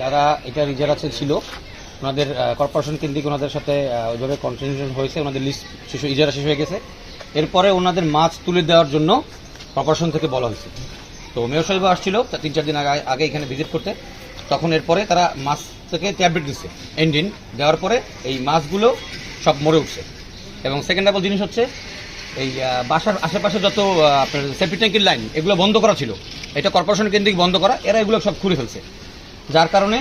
যারা এটা রিজার আছে ছিল, ওনাদের কর্পোরেশন কেন্দ্রিক ওনাদের সাথে ওইভাবে কন্টিনিউশন হয়েছে, ওনাদের লিস্ট শেষ ইজারা শেষ হয়ে গেছে। এরপরে ওনাদের মাছ তুলে দেওয়ার জন্য কর্পোরেশন থেকে বলা হয়েছে। তো মেয়র সাহেব আসছিল তিন চার দিন আগে আগে এখানে ভিজিট করতে। তখন এরপরে তারা মাছ থেকে ট্যাবলেট দিচ্ছে এন্ডিন দেওয়ার পরে এই মাছগুলো সব মরে উঠছে। এবং সেকেন্ড অফ জিনিস হচ্ছে, এই বাসার আশেপাশে যত আপনার সেফটি ট্যাঙ্কির লাইন এগুলো বন্ধ করা ছিল। এটা কর্পোরেশন কেন্দ্রিক বন্ধ করা, এরা এগুলো সব খুলে ফেলছে। যার কারণে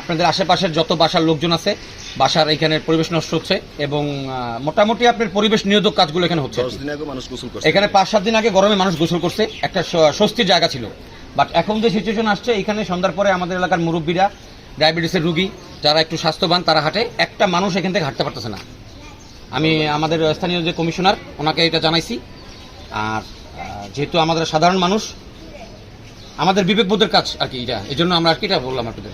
আপনাদের আশেপাশের যত বাসার লোকজন আছে বাসার এখানে পরিবেশ নষ্ট হচ্ছে এবং মোটামুটি আপনার পরিবেশ নিরোধক কাজগুলো এখানে হচ্ছে এখানে পাঁচ সাত দিন আগে গরমে মানুষ গোসল করছে একটা স্বস্তির জায়গা ছিল। বাট এখন যে সিচুয়েশন আসছে এখানে সন্ধ্যার পরে আমাদের এলাকার মুরব্বীরা ডায়াবেটিসের রুগী যারা একটু স্বাস্থ্যবান তারা হাঁটে একটা মানুষ এখান থেকে হাঁটতে পারতেছে না। আমি আমাদের স্থানীয় যে কমিশনার ওনাকে এটা জানাইছি। আর যেহেতু আমাদের সাধারণ মানুষ আমাদের বিবেকবোধের কাজ আর কি, এটা। এই জন্য আমরা আর কি এটা বললাম আপনাদের।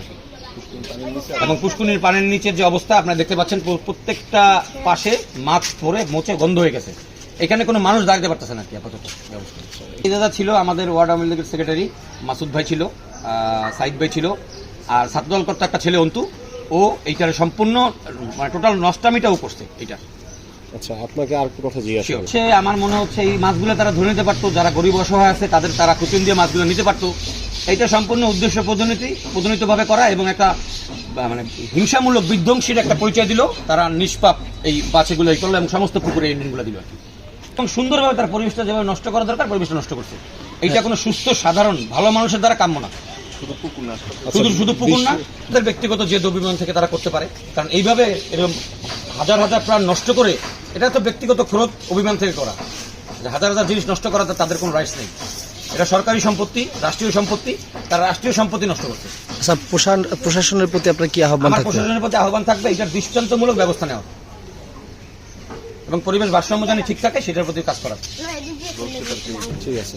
এবং পুষ্কুনির পানির নিচের যে অবস্থা, আপনারা দেখতে পাচ্ছেন প্রত্যেকটা পাশে মাছ পরে মোচে গন্ধ হয়ে গেছে। এখানে কোনো মানুষ দাঁড়াতে পারতেছে না কি, আপাতত। এই দাদা ছিল আমাদের ওয়ার্ড আওয়ামী লীগের সেক্রেটারি, মাসুদ ভাই ছিল সাইদ ভাই ছিল, আর ছাত্রদল কর্তা একটা ছেলে, অন্তু। ও এইটার সম্পূর্ণ মানে টোটাল নষ্টামিটাও করছে এটা আচ্ছা আপনাকে আর একটা কথা জিজ্ঞাসা করি। হচ্ছে আমার মনে হচ্ছে এই মাছগুলো তারা ধরে নিতে পারতো যারা গরিব অসহায় আছে তাদের তারা কুচুন দিয়ে মাছগুলো নিতে পারতো। এটা সম্পূর্ণ উদ্দেশ্য প্রণীতি প্রণীতভাবে করা এবং একটা মানে হিংসামূলক বিধ্বংসীর একটা পরিচয় দিল। তারা নিষ্পাপ এই বাচ্চাগুলো এই করল এবং সমস্ত পুকুরে ইঞ্জিনগুলো দিল আর কি। এবং সুন্দরভাবে তার পরিবেশটা যেভাবে নষ্ট করা দরকার পরিবেশটা নষ্ট করছে। এইটা কোনো সুস্থ সাধারণ ভালো মানুষের দ্বারা কাম্য না। শুধু পুকুর না। শুধু শুধু পুকুর না তাদের ব্যক্তিগত যে অভিমান থেকে তারা করতে পারে। কারণ এইভাবে এরকম হাজার হাজার প্রাণ নষ্ট করে এটা তো ব্যক্তিগত ক্রোধ অভিমান থেকে করা। হাজার হাজার জিনিস নষ্ট করা তাদের কোনো রাইটস নেই। এটা সরকারি সম্পত্তি রাষ্ট্রীয় সম্পত্তি তারা রাষ্ট্রীয় সম্পত্তি নষ্ট করছে। আচ্ছা প্রশাসন- প্রশাসনের প্রতি আপনার কি আহ্বান থাকবে? প্রশাসনের প্রতি আহ্বান থাকবে এটার দৃষ্টান্তমূলক ব্যবস্থা নেওয়া। এবং পরিবেশ ভারসাম্য জানি ঠিক থাকে সেটার প্রতি কাজ করা। ঠিক আছে।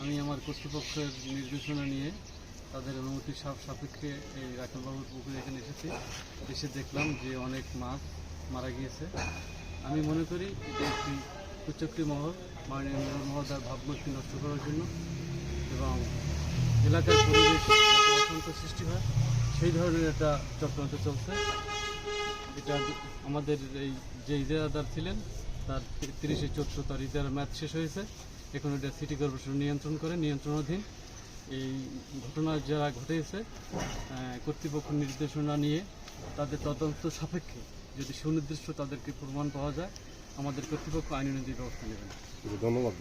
আমি আমার কর্তৃপক্ষের নির্দেশনা নিয়ে তাদের অনুমতি সাপ সাপেক্ষে এই রাখালবাবুর পুকুরে এখানে এসেছি। এসে দেখলাম যে অনেক মাছ মারা গিয়েছে। আমি মনে করি এটা একটি কুচক্রি মহল, মাননীয় মেয়র মহোদয়ের ভাবমূর্তি নষ্ট করার জন্য এবং এলাকার পরিবেশ অশান্ত সৃষ্টি হয়, সেই ধরনের একটা চক্রান্ত চলছে। এটা আমাদের এই যে ইজারাদার ছিলেন, তার তিরিশে চৈত্র তার ইজারা ম্যাচ শেষ হয়েছে। এখন এটা সিটি কর্পোরেশন নিয়ন্ত্রণ করে, নিয়ন্ত্রণাধীন। এই ঘটনা যারা ঘটেছে কর্তৃপক্ষ নির্দেশনা নিয়ে তাদের তদন্ত সাপেক্ষে যদি সুনির্দিষ্ট তাদেরকে প্রমাণ পাওয়া যায় আমাদের কর্তৃপক্ষ আইন অনুযায়ী ব্যবস্থা নেবেন ধন্যবাদ।